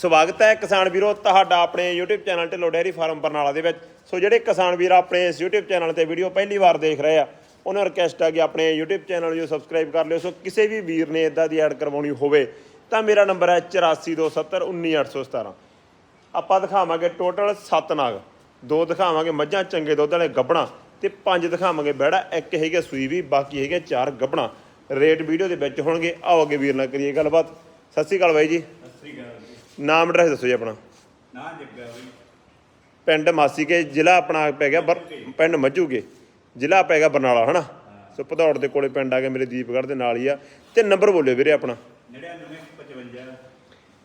ਸਵਾਗਤ ਹੈ ਕਿਸਾਨ ਵੀਰੋ ਤੁਹਾਡਾ ਆਪਣੇ YouTube channel Dhillon dairy farm Barnala ਦੇ ਵਿੱਚ। ਸੋ ਜਿਹੜੇ ਕਿਸਾਨ ਵੀਰ ਆਪਣੇ ਇਸ YouTube ਚੈਨਲ ਤੇ ਵੀਡੀਓ ਪਹਿਲੀ ਵਾਰ ਦੇਖ ਰਹੇ ਆ, ਉਹਨਾਂ ਨੂੰ ਰਿਕਵੈਸਟ ਹੈ ਕਿ ਆਪਣੇ YouTube ਚੈਨਲ ਨੂੰ ਸਬਸਕ੍ਰਾਈਬ ਕਰ ਲਿਓ। ਸੋ ਕਿਸੇ ਵੀ ਵੀਰ ਨੇ ਇਦਾਂ ਦੀ ਐਡ ਕਰਵਾਉਣੀ ਹੋਵੇ ਤਾਂ ਮੇਰਾ ਨੰਬਰ ਹੈ 8427191817 ਆਪਾਂ ਦਿਖਾਵਾਂਗੇ ਟੋਟਲ 7 ਨਾਗ। ਦੋ ਦਿਖਾਵਾਂਗੇ ਮੱਝਾਂ, ਚੰਗੇ ਦੁੱਧ ਵਾਲੇ ਗੱਬਣਾ ਤੇ ਪੰਜ ਦਿਖਾਵਾਂਗੇ ਬੈੜਾ, ਇੱਕ ਹੈਗਾ ਸੂਈ ਵੀ, ਬਾਕੀ ਹੈਗੇ ਚਾਰ ਗੱਬਣਾ। ਰੇਟ ਵੀਡੀਓ ਦੇ ਵਿੱਚ ਹੋਣਗੇ। ਆਓ ਅੱਗੇ ਵੀਰ ਨਾਲ ਕਰੀਏ ਗੱਲਬਾਤ। ਸਤਿ ਸ਼੍ਰੀ ਅਕਾਲ ਬਾਈ ਜੀ। ਨਾਮ ਐਡਰੈਸ ਦੱਸੋ ਜੀ ਆਪਣਾ। ਨਾ ਜੱਗਾ ਬਈ। ਪਿੰਡ ਮਾਸੀਕੇ ਜ਼ਿਲ੍ਹਾ ਆਪਣਾ ਪੈ ਗਿਆ ਬਰ- ਪਿੰਡ ਮੱਝੂਗੇ ਜ਼ਿਲ੍ਹਾ ਪੈ ਗਿਆ ਬਰਨਾਲਾ ਹਨਾ? ਸੋ ਭਦੌੜ ਦੇ ਕੋਲੇ ਪਿੰਡ ਆ ਗਿਆ ਮੇਰੇ ਦੀਪਗੜ੍ਹ ਦੇ ਨਾਲ ਹੀ ਆ। ਤੇ ਨੰਬਰ ਬੋਲਿਓ ਵੀਰੇ ਆਪਣਾ। 9955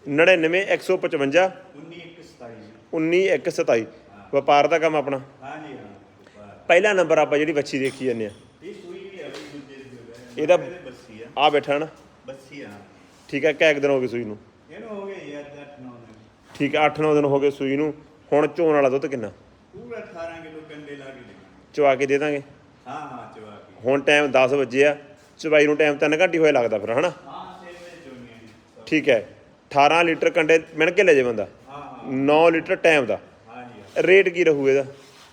99 155 19127 19127 ਵਪਾਰ ਦਾ ਕੰਮ ਆਪਣਾ। ਹਾਂ ਜੀ ਹਾਂ। ਵਾਹ। ਪਹਿਲਾ ਨੰਬਰ ਆਪਾਂ ਜਿਹੜੀ ਬੱਚੀ ਦੇਖੀ ਜਾਂਦੇ ਆ। ਇਹ ਸੂਈ ਵੀ ਆ ਬਈ ਦੂਜੇ ਦੀ ਹੋ ਇਹਦਾ- ਬੱਸੀ ਆ। ਆ ਬੈਠਾ ਨਾ ਬੱਸੀ ਆ। ਠੀਕ ਹੈ ਕੈਕ ਦਿਨ ਹੋ ਗਏ ਸੂਈ ਨੂੰ ਇਹਨੂੰ ਹੋ ਗਏ ਯਾਰ 8 9 ਦਿਨ ਠੀਕ ਹੈ 8-9 ਦਿਨ ਹੋ ਗਏ ਸੂਈ ਨੂੰ। ਹੁਣ ਚੋਣ ਵਾਲਾ ਦੁੱਧ ਕਿੰਨਾ? ਪੂਰਾ 18 ਕਿਲੋ ਕੰਡੇ ਲਾ ਕੇ ਦੇਣਾ। ਚਵਾ ਕੇ ਦੇ ਦਾਂਗੇ? ਹਾਂ ਹਾਂ ਚਵਾ ਕੇ। ਹੁਣ ਟਾਈਮ 10 ਵਜੇ ਆ। ਚਵਾਈ ਨੂੰ ਟਾਈਮ 3 ਘੰਟੇ ਹੋਏ ਲੱਗਦਾ ਫਿਰ ਹਨਾ? ਹਾਂ 6 ਵਜੇ ਚੋਣੀਆਂ ਨੇ ਠੀਕ ਹੈ। 18 ਲੀਟਰ ਕੰਡੇ ਮਿਣ ਕੇ ਲੈ ਜੇ ਬੰਦਾ। ਹਾਂ ਹਾਂ। 9 ਲੀਟਰ ਟਾਈਮ ਦਾ। ਹਾਂ ਜੀ ਹਾਂ। ਰੇਟ ਕੀ ਰਹੂ ਇਹਦਾ?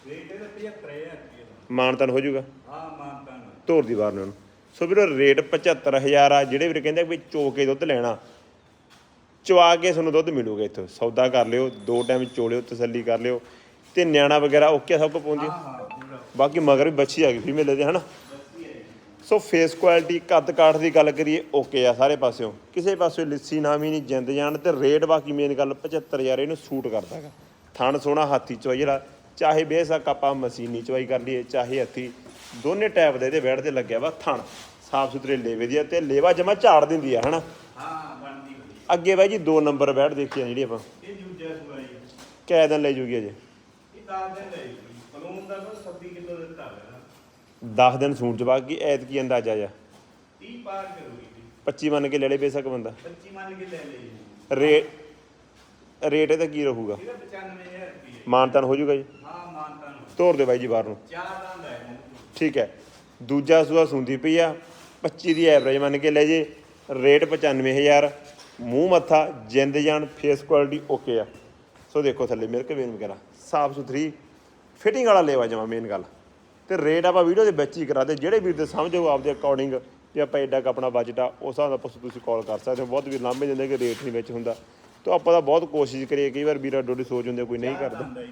ਰੇਟ ਇਹਦਾ 75000 ਰੁਪਏ ਦਾ। ਮਾਨਤਨ ਹੋ ਜਾਊਗਾ? ਹਾਂ ਮਾਨਤਾ ਨੂੰ ਧੋਰ ਦੀ ਵਾਰ ਨੇ। ਉਹਨੂੰ ਸੋ ਵੀਰੋ ਰੇਟ 75000 ਆ। ਜਿਹੜੇ ਵੀਰ ਕਹਿੰਦੇ ਵੀ ਚੋ ਕੇ ਦੁੱਧ ਲੈਣਾ ਚਵਾ ਕੇ ਤੁਹਾਨੂੰ ਦੁੱਧ ਮਿਲੂਗਾ ਇੱਥੋਂ। ਸੌਦਾ ਕਰ ਲਿਓ ਦੋ ਟਾਈਮ ਚੋਲਿਓ ਤਸੱਲੀ ਕਰ ਲਿਓ। ਤੇ ਨਿਆਣਾ ਵਗੈਰਾ ਓਕੇ ਸਭ ਕੁ ਪਹੁੰਚੀ? ਹਾਂ ਹਾਂ ਬਾਕੀ ਮਗਰ ਵੀ ਬੱਚੀ ਆ ਗਈ ਫੀਮੇਲ ਦੇ ਹਨਾ? ਸੋ ਫੇਸ ਕੁਆਲਿਟੀ ਕੱਦ ਕਾਠ ਦੀ ਗੱਲ ਕਰੀਏ ਓਕੇ ਆ ਸਾਰੇ ਪਾਸਿਓਂ। ਕਿਸੇ ਪਾਸਿਓਂ ਲਿੱਸੀ ਨਾਮੀ ਨਹੀਂ ਜਿੰਦ ਜਾਣ ਤੇ ਰੇਟ ਬਾਕੀ ਮੇਨ ਗੱਲ 75000 ਇਹਨੂੰ ਸੂਟ ਕਰਦਾ ਹੈਗਾ ਥਣ ਸੋਹਣਾ ਹਾਥੀ ਚਵਾਈ ਜਿਹੜਾ ਚਾਹੇ ਬੇਸ਼ੱਕ ਆਪਾਂ ਮਸ਼ੀਨੀ ਚਵਾਈ ਕਰ ਲਈਏ ਚਾਹੇ ਹੱਥੀ ਦੋਨੇ ਟਾਈਪ ਦੇ ਇਹਦੇ ਬੈੜ ਤੇ ਲੱਗਿਆ ਵਾ ਥਣ। ਸਾਫ਼ ਸੁਥਰੇ ਲੇਵੇ ਦੀ ਤੇ ਲੇਵਾ ਜਮਾ ਝਾੜ ਦਿੰਦੀ ਆ ਹਨਾ? ਹਾਂ ਅੱਗੇ ਬਾਈ ਜੀ ਦੋ ਨੰਬਰ ਬੈੜ ਦੇਖੀ ਆ ਜਿਹੜੀ ਆਪਾਂ। ਇਹ ਦੂਜਾ ਸੂਆ ਜੀ ਕੈ ਦਿਨ ਲੈ ਜੂਗੀ ਅਜੇ। ਇਹ ਤਾਂ ਦਿਨ ਲੈ ਜੀ ਬਲੂਨ ਦਾ ਤਾਂ 26 ਕਿਲੋ ਦਿੱਤਾ ਹੋਇਆ 10 ਦਿਨ ਸੂਟ ਚ ਬਾਕੀ ਐਤਕੀ ਅੰਦਾਜ਼ਾ ਜਾ 30 ਪਾਰ ਕਰੂਗੀ ਜੀ। 25 ਮੰਨ ਕੇ ਲੈ ਲੈ ਬੇਸ਼ੱਕ ਬੰਦਾ। 25 ਮੰਨ ਕੇ ਲੈ ਜੀ। ਰੇਟ ਰੇਟ ਇਹਦਾ ਕੀ ਰਹੂਗਾ? ਇਹਦਾ 95000 ਰੁਪਏ ਮਾਨਤਨ ਹੋ ਜਾਊਗਾ ਜੀ? ਹਾਂ ਮਾਨਤਾ ਨੂੰ ਤੋਰ ਦੇ ਬਾਈ ਜੀ ਬਾਹਰ ਨੂੰ। ਠੀਕ ਹੈ। ਦੂਜਾ ਸੂਆ ਸੁੰਦੀ ਪਈ ਆ। 25 ਦੀ ਐਵਰੇਜ ਮੰਨ ਕੇ ਲੈ ਜੇ। ਰੇਟ 95000 ਮੂੰਹ ਮੱਥਾ ਜਿੰਦ ਜਾਨ ਫੇਸ ਕੁਆਲਿਟੀ ਓਕੇ ਆ। ਸੋ ਦੇਖੋ ਥੱਲੇ ਮਿਲਕ ਵੇਨ ਵਗੈਰਾ। ਸਾਫ਼ ਸੁਥਰੀ ਫਿਟਿੰਗ ਵਾਲਾ ਲੇਵਾ ਜਮਾ ਮੇਨ ਗੱਲ। ਤੇ ਰੇਟ ਆਪਾਂ ਵੀਡੀਓ ਦੇ ਵਿੱਚ ਹੀ ਕਰਾ ਦੇ। ਜਿਹੜੇ ਵੀਰ ਦੇ ਸਮਝੋ ਆਪਦੇ ਅਕੋਰਡਿੰਗ ਜੇ ਆਪਾਂ ਐਡਾ ਕੁ ਆਪਣਾ ਬਜਟ ਆ ਉਸ ਹਿਸਾਬ ਦਾ ਤੁਸੀਂ ਕਾਲ ਕਰ ਸਕਦੇ ਹੋ। ਬਹੁਤ ਵੀਰ ਲਾਂਭੇ ਜਾਂਦੇ ਕਿ ਰੇਟ ਨਹੀਂ ਵਿੱਚ ਹੁੰਦਾ। ਤਾਂ ਆਪਾਂ ਤਾਂ ਬਹੁਤ ਕੋਸ਼ਿਸ਼ ਕਰੀਏ ਕਈ ਵਾਰ ਵੀਰਾਂ ਡੋਡੀ ਸੋਚ ਹੁੰਦੇ ਕੋਈ ਨਹੀਂ ਕਰਦਾ। ਹੈ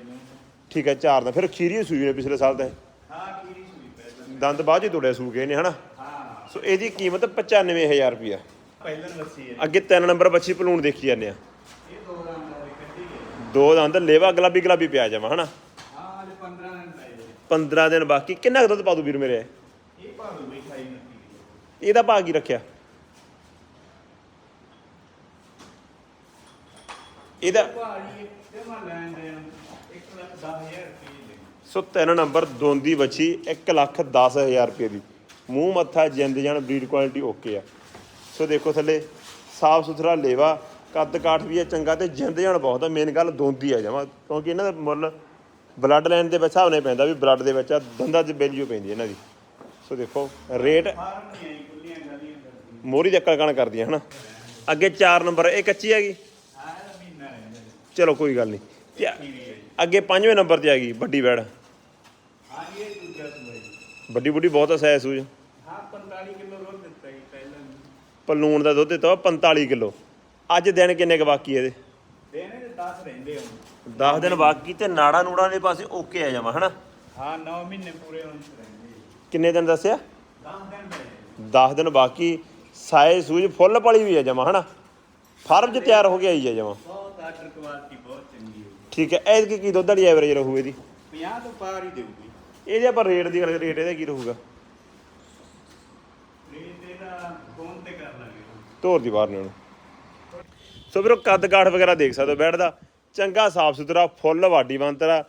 ਠੀਕ ਹੈ ਚਾਰ ਦਾ ਫਿਰ ਖੀਰੀ ਸੂਈ ਨੇ ਪਿਛਲੇ ਸਾਲ ਦਾ ਇਹ। ਹਾਂ ਕੀਰੀ ਸੂਈ ਦੰਦ ਬਾਅਦ ਚ ਤੋੜਿਆ ਸੂ ਗਏ ਨੇ ਹਨਾ? ਹਾਂ। ਸੋ ਇਹਦੀ ਕੀਮਤ 95000 ਰੁਪਿਆ ਹੈ ਅੱਗੇ ਤਿੰਨ ਨੰਬਰ ਬੱਚੀ ਪਲੂਣ ਦੇਖੀ ਜਾਂਦੇ ਆ। ਇਹ ਦੋ ਦੰਦ ਹੈ ਕੱਢੀ ਗਈ ਦੋ ਦੰਦ ਲੇਵਾ ਗੁਲਾਬੀ ਗੁਲਾਬੀ ਪਿਆ ਜਾਵਾ ਹਨਾ? ਹਾਂ ਹਲੇ 15 ਦਿਨ ਪਏ ਜੀ 15 ਦਿਨ ਬਾਕੀ ਕਿੰਨਾ ਕੁ ਦੁੱਧ ਪਾ ਦੂ ਵੀਰ ਮੇਰੇ? ਇਹ ਭਾਵੇਂ ਬਈ ਖਾਈ ਨੱਤੀ ਕਿਲੋ। ਇਹਦਾ ਭਾਅ ਕੀ ਰੱਖਿਆ? ਇਹਦਾ ਭਾਜੀ ਤੇ ਮੈਂ ਲੈਣ ਦੇਣ 1 ਲੱਖ 10000 ਰੁਪਏ ਦੇ। ਸੋ ਤਿੰਨ ਨੰਬਰ ਦੋਂਦੀ ਬੱਚੀ 1 ਲੱਖ 10000 ਰੁਪਏ ਦੀ। ਮੂੰਹ ਮੱਥਾ ਜਿੰਦ ਜਾਨ ਬਰੀਡ ਕੁਆਲਿਟੀ ਓਕੇ ਆ। ਸੋ ਦੇਖੋ ਥੱਲੇ ਸਾਫ਼ ਸੁਥਰਾ ਲੇਵਾ ਕੱਦ ਕਾਠ ਵੀ ਆ ਚੰਗਾ ਤੇ ਜਿੰਦ ਜਾਨ ਬਹੁਤ ਆ ਮੇਨ ਗੱਲ ਦੋਂਦੀ ਆ ਜਮਾ ਕਿਉਂਕਿ ਇਹਨਾਂ ਦਾ ਮੁੱਲ ਬਲੱਡ ਲਾਈਨ ਦੇ ਵਿੱਚ ਹਿਸਾਬ ਪੈਂਦਾ ਵੀ ਬਲੱਡ ਦੇ ਵਿੱਚ ਦੰਦਾਂ 'ਚ ਵੈਲਿਊ ਪੈਂਦੀ ਇਹਨਾਂ ਦੀ। ਸੋ ਦੇਖੋ ਰੇਟ ਕਰਦੀ ਮੋਰੀ ਦੇ ਕਣ ਕਰਦੀਆਂ ਹਨਾ? ਅੱਗੇ 4 ਨੰਬਰ ਇਹ ਕੱਚੀ ਹੈਗੀ ਹਾਂ। ਚਲੋ ਕੋਈ ਗੱਲ ਨਹੀਂ। ਹੈ ਅੱਗੇ ਪੰਜਵੇਂ ਨੰਬਰ ਤੇ ਆ ਗਈ ਵੱਡੀ ਹਾਂ ਜੀ। ਵੱਡੀ ਬੁੱਢੀ ਬਹੁਤ ਸਹਿ ਸੂਜ। ਹਾਂ 45 ਕਿਲੋ ਦੁੱਧ ਦਿੱਤਾ ਜੀ ਪਹਿਲਾਂ ਪਲੂਣ ਦਾ ਦੁੱਧ ਦਿੱਤਾ 45 ਕਿਲੋ। ਅੱਜ ਦਿਨ ਕਿੰਨੇ ਕ ਬਾਕੀ ਇਹਦੇ? ਦੇਣੇ ਤੇ 10 ਰਹਿੰਦੇ ਹੁਣ। 10 ਦਿਨ ਬਾਕੀ ਤੇ ਨਾੜਾ ਨੂੜਾ ਦੇ ਪਾਸੇ ਓਕੇ ਆ ਜਾਵਾ ਹਨਾ? ਹਾਂ 9 ਮਹੀਨੇ ਪੂਰੇ ਹੋਣ ਚ ਰਹਿੰਦੇ। ਕਿੰਨੇ ਦਿਨ ਦੱਸਿਆ? 10 ਦਿਨ ਰਹੇ 10 ਦਿਨ ਬਾਕੀ ਸਾਏ ਸੂਜ ਫੁੱਲ ਪਲੀ ਵੀ ਆ ਜਮਾ ਹਨਾ? ਫਾਰਮ 'ਚ ਤਿਆਰ ਹੋ ਗਿਆ ਹੀ ਆ ਜਮਾ ਬਹੁਤ ਆਰਡਰ ਕੁਆਲਿਟੀ ਬਹੁਤ ਚੰਗੀ ਹੈ ਠੀਕ ਹੈ ਐਤਕੀ ਕੀ ਦੁੱਧ ਵਾਲੀ ਐਵਰੇਜ ਰਹੂ ਇਹਦੀ? 50 ਤੋਂ ਪਾਰ ਹੀ ਦੇਊਗੀ। ਇਹਦੇ ਆਪਾਂ ਰੇਟ ਦੀ ਗੱਲ ਰੇਟ ਇਹਦਾ ਕੀ ਰਹੂਗਾ ਰੇਟ ਇਹਦਾ ਫੋਨ ਤੇ ਕਰ ਲਾਂਗੇ ਧੋਰ ਦੀ ਬਾਹਰ ਨੇ ਉਹਨੂੰ ਸੋ ਵੀਰੋ, ਕੱਦ ਕਾਠ ਵਗੈਰਾ ਦੇਖ ਸਕਦੇ ਹੋ ਬੈਠਦਾ। ਚੰਗਾ ਸਾਫ਼ ਸੁਥਰਾ, ਫੁੱਲ ਵਾਡੀ ਬੰਤਰਾ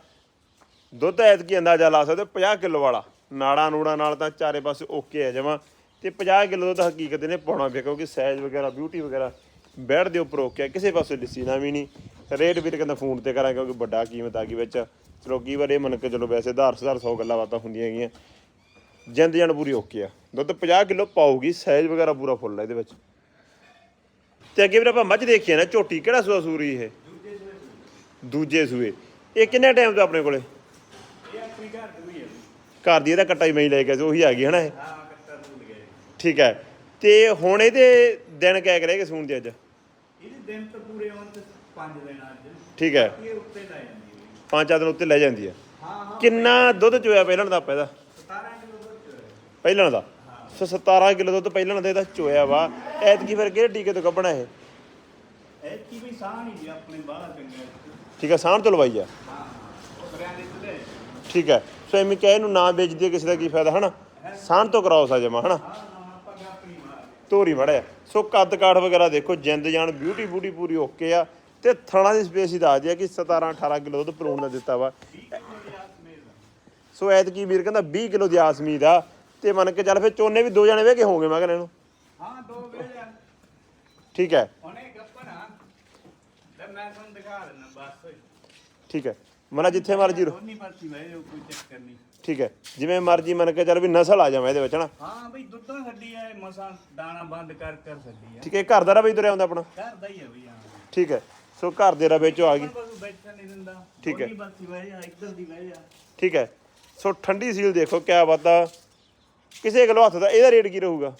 ਦੁੱਧ ਐਤਕੀ ਅੰਦਾਜ਼ਾ ਲਾ ਸਕਦੇ ਹੋ 50 ਕਿਲੋ ਵਾਲਾ। ਨਾੜਾ ਨੂੜਾ ਨਾਲ ਤਾਂ ਚਾਰੇ ਪਾਸੇ ਓਕੇ ਹੈ ਜਮਾ। ਤੇ 50 ਕਿਲੋ ਦੁੱਧ ਹਕੀਕਤ ਨੇ ਪਾਉਣਾ ਪਿਆ, ਕਿਉਂਕਿ ਸਾਈਜ਼ ਵਗੈਰਾ ਬਿਊਟੀ ਵਗੈਰਾ ਬੈਠ ਦੇ ਉੱਪਰ ਓਕੇ ਆ, ਕਿਸੇ ਪਾਸੇ ਲਿੱਸੀ ਨਾ ਵੀ ਨਹੀਂ। ਰੇਟ ਵੀਰ ਕਹਿੰਦਾ ਫੋਨ ਤੇ ਕਰਾਂ, ਕਿਉਂਕਿ ਵੱਡਾ ਕੀਮਤ ਆ ਗਈ ਵਿੱਚ। ਚਲੋ, ਕੀ ਵਾਰ ਇਹ ਮੰਨ ਕੇ ਚਲੋ ਵੈਸੇ ਆਧਾਰ ਸੁਧਾਰ 100 ਗੱਲਾਂ ਬਾਤਾਂ ਹੁੰਦੀਆਂ ਹੈਗੀਆਂ। ਜਿੰਦ ਜਾਨ ਪੂਰੀ ਓਕੇ ਆ। ਦੁੱਧ 50 ਕਿਲੋ ਪਾਉਗੀ ਸਾਈਜ਼ ਵਗੈਰਾ ਪੂਰਾ ਫੁੱਲ ਹੈ ਇਹਦੇ ਵਿੱਚ। ਤੇ ਅੱਗੇ ਵੀਰ ਆਪਾਂ ਮੱਝ ਦੇਖੀਏ ਨਾ ਝੋਟੀ ਕਿਹੜਾ ਸੂਆ ਸੂਰੀ ਇਹ? ਦੂਜੇ ਸੂਏ। ਇਹ ਕਿੰਨੇ ਟਾਈਮ ਤੋਂ ਆਪਣੇ ਕੋਲੇ? ਇਹ ਆਪਣੀ ਘਰ ਦੀ ਹੈ ਘਰ ਦੀ ਇਹਦਾ ਕੱਟਾ ਹੀ ਮੈਂ ਲੈ ਗਿਆ ਸੀ ਉਹੀ ਆ ਗਈ ਹਨਾ ਇਹ? ਹਾਂ ਕੱਟਾ ਭੁੱਲ ਗਏ ਠੀਕ ਹੈ। ਤੇ ਹੁਣ ਇਹਦੇ ਦਿਨ ਕਹਿ ਕਰੇ ਕਿ ਸੂਣ ਦੇ ਅੱਜ? ਇਹਦੇ ਦਿਨ ਤਾਂ ਪੂਰੇ ਹੋਣ ਤੇ 5 ਦਿਨ ਅੱਜ। ਠੀਕ ਹੈ। ਇਹ ਉੱਤੇ ਲੈ ਜਾਂਦੀ ਹੈ। ਪੰਜ ਚਾਰ ਦਿਨ ਉੱਤੇ ਲੈ ਜਾਂਦੀ ਹੈ। ਹਾਂ ਹਾਂ। ਕਿੰਨਾ ਦੁੱਧ ਚੋਇਆ ਪਹਿਲਣ ਦਾ ਆਪਾਂ ਇਹਦਾ? 17 ਕਿਲੋ ਦੁੱਧ ਹੈ ਪਹਿਲਣ ਦਾ? ਸੋ 17 ਕਿਲੋ ਦੁੱਧ ਪਹਿਲਣ ਦਾ ਇਹਦਾ ਚੋਇਆ ਵਾ। ਐਤਕੀ ਫਿਰ ਕਿਹੜੇ ਟੀਕੇ ਤੋਂ ਕੱਢਣਾ ਇਹ? ਇਹ ਕੀ ਵੀ ਸਾਹ ਨਹੀਂ ਜੀ ਆਪਣੇ ਬਾਹਰ ਚੰਗਾ ਠੀਕ ਹੈ ਸਾਂਭ ਤੋਂ ਲਵਾਈ ਆ? ਠੀਕ ਹੈ ਸੋ ਐਵੇਂ ਕਿ ਇਹਨੂੰ ਨਾ ਵੇਚ ਦਈਏ ਕਿਸੇ ਦਾ ਕੀ ਫਾਇਦਾ ਹਨਾ? ਸਾਂਭ ਤੋਂ ਕਰਾਓ ਸਾ ਜਮਾ ਹਨਾ? ਧੋਰੀ ਮੜਿਆ ਸੋ ਕੱਦ ਕਾਠ ਵਗੈਰਾ ਦੇਖੋ ਜਿੰਦ ਜਾਨ ਬਿਊਟੀ ਬੂਟੀ ਪੂਰੀ ਓਕੇ ਆ। ਤੇ ਥਣਾ ਦੀ ਸਪੇਸ ਹੀ ਦੱਸਦੀ ਆ ਕਿ 17 18 ਕਿਲੋ ਦੁੱਧ ਪਰੂਣ ਦਾ ਦਿੱਤਾ ਵਾ। 20 ਕਿਲੋ ਦੀ ਆਸ ਮੇਲ ਸੋ ਐਤਕੀ ਵੀਰ ਕਹਿੰਦਾ 20 ਕਿਲੋ ਦੀ ਆਸਮੀ ਦਾ ਤੇ ਮੰਨ ਕੇ ਚੱਲ ਫਿਰ ਚੋਨੇ ਵੀ ਦੋ ਜਣੇ ਵੇ ਕੇ ਹੋਣਗੇ ਮੈਂ ਕਹਿੰਦਾ ਇਹਨੂੰ। ਹਾਂ ਦੋ ਵੇਲੇ ਠੀਕ ਹੈ। ਉਹਨੇ ਗੱਪਨ ਆ। ਤੇ ਮੈਂ ਤੁਹਾਨੂੰ ਦਿਖਾ ਦਿੰਦਾ ਬਸ। ਠੀਕ ਹੈ। ਮਨਾ ਜਿੱਥੇ ਮਰਜ਼ੀ ਰੋ। ਦੋਨੀ ਪਾਸੀ ਵੇ ਕੋਈ ਚੱਕਰ ਨਹੀਂ। ਠੀਕ ਹੈ। ਜਿਵੇਂ ਮਰਜ਼ੀ ਮੰਨ ਕੇ ਚੱਲ ਵੀ ਨਸਲ ਆ ਜਾਵੇ ਇਹਦੇ ਵਿੱਚ ਹਨਾ। ਹਾਂ ਬਈ ਦੁੱਧਾਂ ਛੱਡੀ ਆ ਮਸਾਂ ਦਾਣਾ ਬੰਦ ਕਰ ਕਰ ਛੱਡੀ ਆ। ਠੀਕ ਹੈ ਘਰ ਦਾ ਰਵੇ ਤੁਰਿਆ ਹੁੰਦਾ ਆਪਣਾ। ਘਰ ਦਾ ਹੀ ਆ ਬਈ ਹਾਂ। ਠੀਕ ਹੈ। ਸੋ ਘਰ ਦੇ ਰਵੇ ਚੋਂ ਆ ਗਈ। ਬਸ ਬੈਠਣ ਨਹੀਂ ਦਿੰਦਾ। ਠੀਕ ਹੈ। ਦੋਨੀ ਪਾਸੀ ਵੇ ਆ ਇੱਧਰ ਦੀ ਵੇ ਆ ਠੀਕ ਹੈ। ਸੋ ਠੰਡੀ ਸੀਲ ਦੇਖੋ ਕਿਆ ਬਾਤਾਂ ਕਿਸੇ ਕਿਲੋ ਹੱਥ ਦਾ ਇਹਦਾ ਰੇਟ ਕੀ ਰਹੂਗਾ?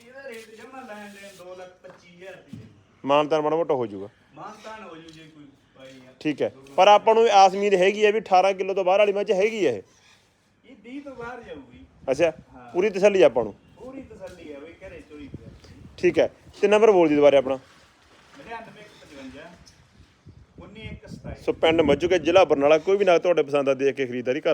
ਇਹਦਾ ਰੇਟ ਜਮਾ ਲੈਣ ਦੇਣ 2 ਲੱਖ 25000 ਰੁਪਏ ਮਾਨਤਾਨ ਮਾੜਾ ਮੋਟਾ ਹੋ ਜਾਊਗਾ। ਮਾਨਤਾਨ ਹੋ ਜੂ ਜੇ ਕੋਈ ਪਾਈ ਆ। ਠੀਕ ਹੈ ਪਰ ਆਪਾਂ ਨੂੰ ਆਸ ਉਮੀਦ ਹੈਗੀ ਹੈ ਵੀ 18 ਕਿਲੋ ਤੋਂ ਬਾਹਰ ਵਾਲੀ ਮੱਝ ਹੈਗੀ ਹੈ ਇਹ। ਇਹ 20 ਤੋਂ ਬਾਹਰ ਜਾਊਗੀ। ਅੱਛਾ ਪੂਰੀ ਤਸੱਲੀ ਆ ਆਪਾਂ ਨੂੰ? ਪੂਰੀ ਤਸੱਲੀ ਆ ਬਈ ਘਰੇ ਚੋਰੀ ਪਿਆ ਠੀਕ ਹੈ ਤੇ ਨੰਬਰ ਬੋਲ ਦੀ ਦੁਬਾਰੇ ਆਪਣਾ। 9955 19127 ਸੋ ਪਿੰਡ ਮੱਜੂਕੇ ਜ਼ਿਲ੍ਹਾ ਬਰਨਾਲਾ ਕੋਈ ਵੀ ਨਾ ਤੁਹਾਡੇ ਪਸੰਦ ਦਾ ਦੇਖ ਕੇ ਖਰੀਦਦਾਰੀ ਕਰ